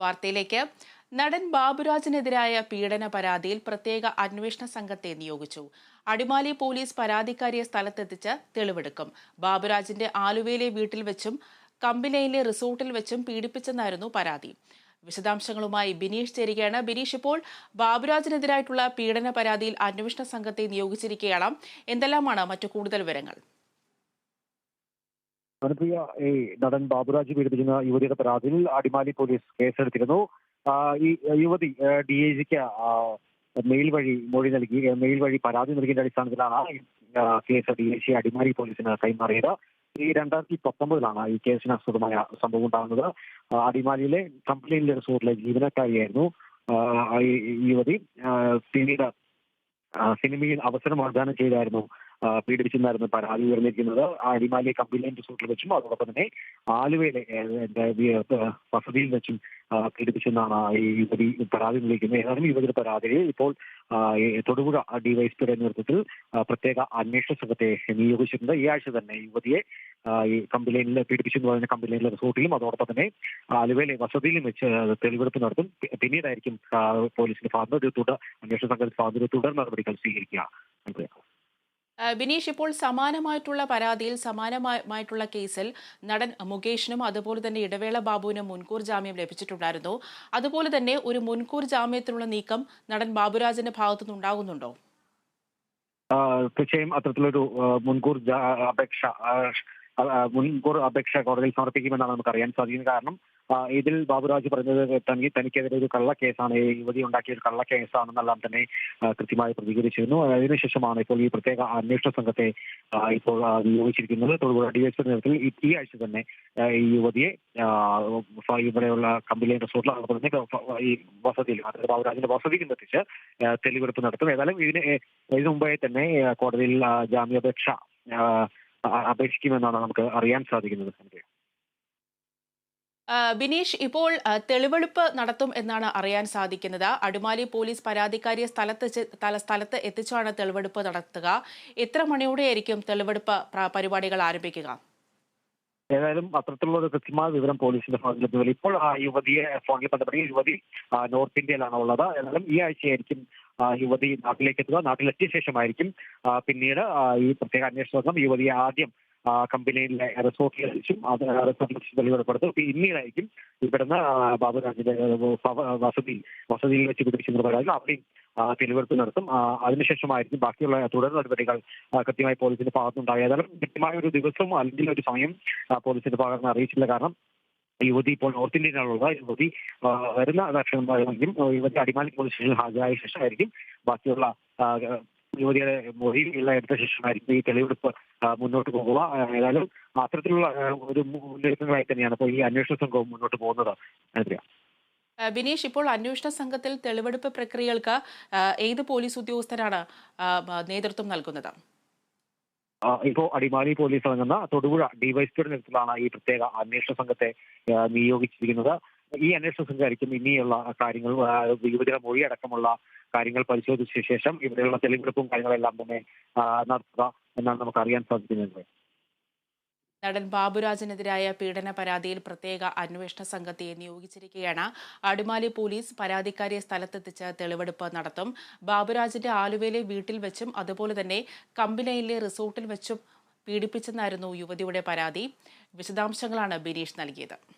വാർത്തയിലേക്ക്. നടൻ ബാബുരാജിനെതിരായ പീഡന പരാതിയിൽ പ്രത്യേക അന്വേഷണ സംഘത്തെ നിയോഗിച്ചു. അടിമാലി പോലീസ് പരാതിക്കാരിയെ സ്ഥലത്തെത്തിച്ച് തെളിവെടുക്കും. ബാബുരാജിന്റെ ആലുവയിലെ വീട്ടിൽ വെച്ചും കമ്പിലയിലെ റിസോർട്ടിൽ വെച്ചും പീഡിപ്പിച്ചെന്നായിരുന്നു പരാതി. വിശദാംശങ്ങളുമായി ബിനീഷ് ചേരുകയാണ്. ബിനീഷ് ഇപ്പോൾ ബാബുരാജിനെതിരായിട്ടുള്ള പീഡന പരാതിയിൽ അന്വേഷണ സംഘത്തെ നിയോഗിച്ചിരിക്കുകയാണ്. എന്തെല്ലാമാണ് മറ്റു കൂടുതൽ വിവരങ്ങൾ? അനുപ്രിയ ഈ നടൻ ബാബുരാജ് പീഡിപ്പിക്കുന്ന യുവതിയുടെ പരാതിയിൽ അടിമാലി പോലീസ് കേസെടുത്തിരുന്നു. ഈ യുവതി ഡി ഐ ജിക്ക് മെയിൽ വഴി മൊഴി നൽകി മെയിൽ വഴി പരാതി നൽകിയതിന്റെ അടിസ്ഥാനത്തിലാണ് case D I G Adimali പോലീസിന് കൈമാറിയത്. ഈ രണ്ടായിരത്തി പത്തൊമ്പതിലാണ് ഈ കേസിന് അസുഖമായ സംഭവം ഉണ്ടാകുന്നത്. അടിമാലിയിലെ കംപ്ലൈന്റ് റിസോർട്ടിലെ ജീവനക്കാരിയായിരുന്നു യുവതി. പിന്നീട് സിനിമയിൽ അവസരം വാഗ്ദാനം ചെയ്തായിരുന്നു പീഡിപ്പിച്ചെന്നായിരുന്നു പരാതി ഉയർന്നിരിക്കുന്നത്. അടിമാലി കമ്പനിയുടെ റിസോർട്ടിൽ വെച്ചും അതോടൊപ്പം തന്നെ ആലുവയിലെ വസതിയിൽ വെച്ചും പീഡിപ്പിച്ചെന്നാണ് ഈ യുവതി പരാതി ഉന്നയിക്കുന്നത്. ഏതായാലും യുവതിയുടെ പരാതിയിൽ ഇപ്പോൾ തൊടുപുഴ ഡിവൈഎസ്പിയുടെ നേതൃത്വത്തിൽ പ്രത്യേക അന്വേഷണ സംഘത്തെ നിയോഗിച്ചിട്ടുണ്ട്. ഈ ആഴ്ച തന്നെ യുവതിയെ ഈ കമ്പനിയിൽ പീഡിപ്പിച്ചെന്ന് പറയുന്ന കമ്പിലൈനിലെ റിസോർട്ടിലും അതോടൊപ്പം തന്നെ ആലുവയിലെ വസതിയിലും വെച്ച് തെളിവെടുപ്പ് നടത്തും. പിന്നീടായിരിക്കും പോലീസിന്റെ ഭാഗത്ത് അന്വേഷണ സംഘത്തിന്റെ ഭാഗത്ത് തുടർ നടപടികൾ സ്വീകരിക്കുക. ബിനീഷ് ഇപ്പോൾ സമാനമായിട്ടുള്ള പരാതിയിൽ സമാനമായിട്ടുള്ള കേസിൽ നടൻ മുകേഷിനും അതുപോലെ തന്നെ ഇടവേള ബാബുവിനും മുൻകൂർ ജാമ്യം ലഭിച്ചിട്ടുണ്ടായിരുന്നു. അതുപോലെ തന്നെ ഒരു മുൻകൂർ ജാമ്യത്തിനുള്ള നീക്കം നടൻ ബാബുരാജിന്റെ ഭാഗത്തുനിന്ന് ഉണ്ടാകുന്നുണ്ടോ? തീർച്ചയായും അത്തരത്തിലൊരു മുൻകൂർ അപേക്ഷ മുൻകൂർ അപേക്ഷ കോടതിയിൽ സമർപ്പിക്കുമെന്നാണ് നമുക്ക് അറിയാൻ സാധിക്കുന്നത്. കാരണം ഇതിൽ ബാബുരാജ് പറഞ്ഞത് തനിക്ക് തനിക്കെതിരെ ഒരു കള്ളക്കേസാണ് യുവതി ഉണ്ടാക്കിയ ഒരു കള്ളക്കേസാണെന്നെല്ലാം തന്നെ കൃത്യമായി പ്രതികരിച്ചിരുന്നു. അതിനുശേഷമാണ് ഇപ്പോൾ ഈ പ്രത്യേക അന്വേഷണ സംഘത്തെ ഇപ്പോൾ നിയോഗിച്ചിരിക്കുന്നത് തൊടുപുഴ ഡിഎസ്പി നേതൃത്വത്തിൽ ഈ- ആഴ്ച തന്നെ ഈ യുവതിയെ ഇവിടെയുള്ള കമ്പനി റിസോർട്ടിൽ തന്നെ ഈ വസതിയിൽ അതായത് ബാബുരാജിന്റെ വസതിയിൽ എത്തിച്ച് തെളിവെടുപ്പ് നടത്തും. ഏതായാലും ഇതിന് ഇതിനു മുമ്പേ തന്നെ കോടതിയിൽ ജാമ്യാപേക്ഷ അപേക്ഷിക്കുമെന്നാണ് നമുക്ക് അറിയാൻ സാധിക്കുന്നത്. ബിനീഷ് ഇപ്പോൾ തെളിവെടുപ്പ് നടത്തും എന്നാണ് അറിയാൻ സാധിക്കുന്നത്. അടിമാലി പോലീസ് പരാതിക്കാരിയെ സ്ഥലത്ത് സ്ഥലത്ത് എത്തിച്ചാണ് തെളിവെടുപ്പ് നടത്തുക. എത്ര മണിയോടെയായിരിക്കും തെളിവെടുപ്പ് പരിപാടികൾ ആരംഭിക്കുക? ഏതായാലും അത്തരത്തിലുള്ള ഒരു കൃത്യമായ വിവരം പോലീസിന്റെ ഭാഗത്ത് ലഭ്യമല്ല ഇപ്പോൾ ആ യുവതിയെ ഫോണിൽ ബന്ധപ്പെട്ട യുവതി നോർത്ത് ഇന്ത്യയിലാണ് ഉള്ളത്. ഏതായാലും ഈ ആഴ്ചയായിരിക്കും യുവതി നാട്ടിലേക്ക് എത്തുക. നാട്ടിലെത്തിയ ശേഷമായിരിക്കും പിന്നീട് ഈ പ്രത്യേക അന്വേഷണ സംഘം യുവതിയെ ആദ്യം കമ്പനിയിലെ റിസോർട്ടിൽ എത്തിച്ചും അത് റിസോർട്ടിൽ വെച്ച് തെളിവെടുപ്പെടുത്തും പിന്നീടായിരിക്കും ഇവിടുന്ന് ബാബുരാജിന്റെ വസതി വസതിയിൽ വെച്ച് പിടിപ്പിക്കുന്ന പരാതി അവിടെയും തെളിവെടുപ്പ് നടത്തും. അതിനുശേഷമായിരിക്കും ബാക്കിയുള്ള തുടർ നടപടികൾ കൃത്യമായി പോലീസിന്റെ ഭാഗത്തുണ്ടായി ഏതായാലും കൃത്യമായ ഒരു ദിവസം അല്ലെങ്കിൽ ഒരു സമയം പോലീസിന്റെ ഭാഗത്ത് നിന്ന് അറിയിച്ചില്ല കാരണം യുവതി ഇപ്പോൾ നോർത്ത് ഇന്ത്യയിലുള്ള യുവതി വരുന്ന ലക്ഷണമായിരിക്കും യുവതി അടിമാലി പോലീസ് സ്റ്റേഷനിൽ ഹാജരായ ശേഷമായിരിക്കും ബാക്കിയുള്ള യുവതിയുടെ മൊഴി എല്ലാം എടുത്ത ശേഷമായിരിക്കും ഈ തെളിവെടുപ്പ് മുന്നോട്ട് പോകുക ഏതായാലും അത്തരത്തിലുള്ള ഒരു മുന്നൊരുക്കങ്ങളായി തന്നെയാണ് ഇപ്പോൾ ഈ അന്വേഷണ സംഘവും മുന്നോട്ട് പോകുന്നത്. അനുപ്രിയ ബിനീഷ് ഇപ്പോൾ അന്വേഷണ സംഘത്തിൽ തെളിവെടുപ്പ് പ്രക്രിയകൾക്ക് ഏത് പോലീസ് ഉദ്യോഗസ്ഥരാണ് നേതൃത്വം നൽകുന്നത്? ഇപ്പോ അടിമാലി പോലീസ് അടങ്ങുന്ന തൊടുപുഴ ഡിവൈഎസ്പിയുടെ നേതൃത്വത്തിലാണ് ഈ പ്രത്യേക അന്വേഷണ സംഘത്തെ നിയോഗിച്ചിരിക്കുന്നത്. ഈ അന്വേഷണ സംസാരിക്കും. ഇനിയുള്ള കാര്യങ്ങൾ യുവതിയുടെ മൊഴി അടക്കമുള്ള കാര്യങ്ങൾ പരിശോധിച്ച ശേഷം ഇവിടെയുള്ള തെളിവെടുപ്പും കാര്യങ്ങളെല്ലാം തന്നെ നടത്തുക എന്നാണ് നമുക്ക് അറിയാൻ സാധിക്കുന്നത്. നടൻ ബാബുരാജിനെതിരായ പീഡന പരാതിയിൽ പ്രത്യേക അന്വേഷണ സംഘത്തെ നിയോഗിച്ചിരിക്കുകയാണ്. അടിമാലി പോലീസ് പരാതിക്കാരിയെ സ്ഥലത്തെത്തിച്ച് തെളിവെടുപ്പ് നടത്തും. ബാബുരാജിന്റെ ആലുവയിലെ വീട്ടിൽ വെച്ചും അതുപോലെ തന്നെ കമ്പിനയിലെ റിസോർട്ടിൽ വെച്ചും പീഡിപ്പിച്ചെന്നായിരുന്നു യുവതിയുടെ പരാതി. വിശദാംശങ്ങളാണ് ബിനീഷ് നൽകിയത്.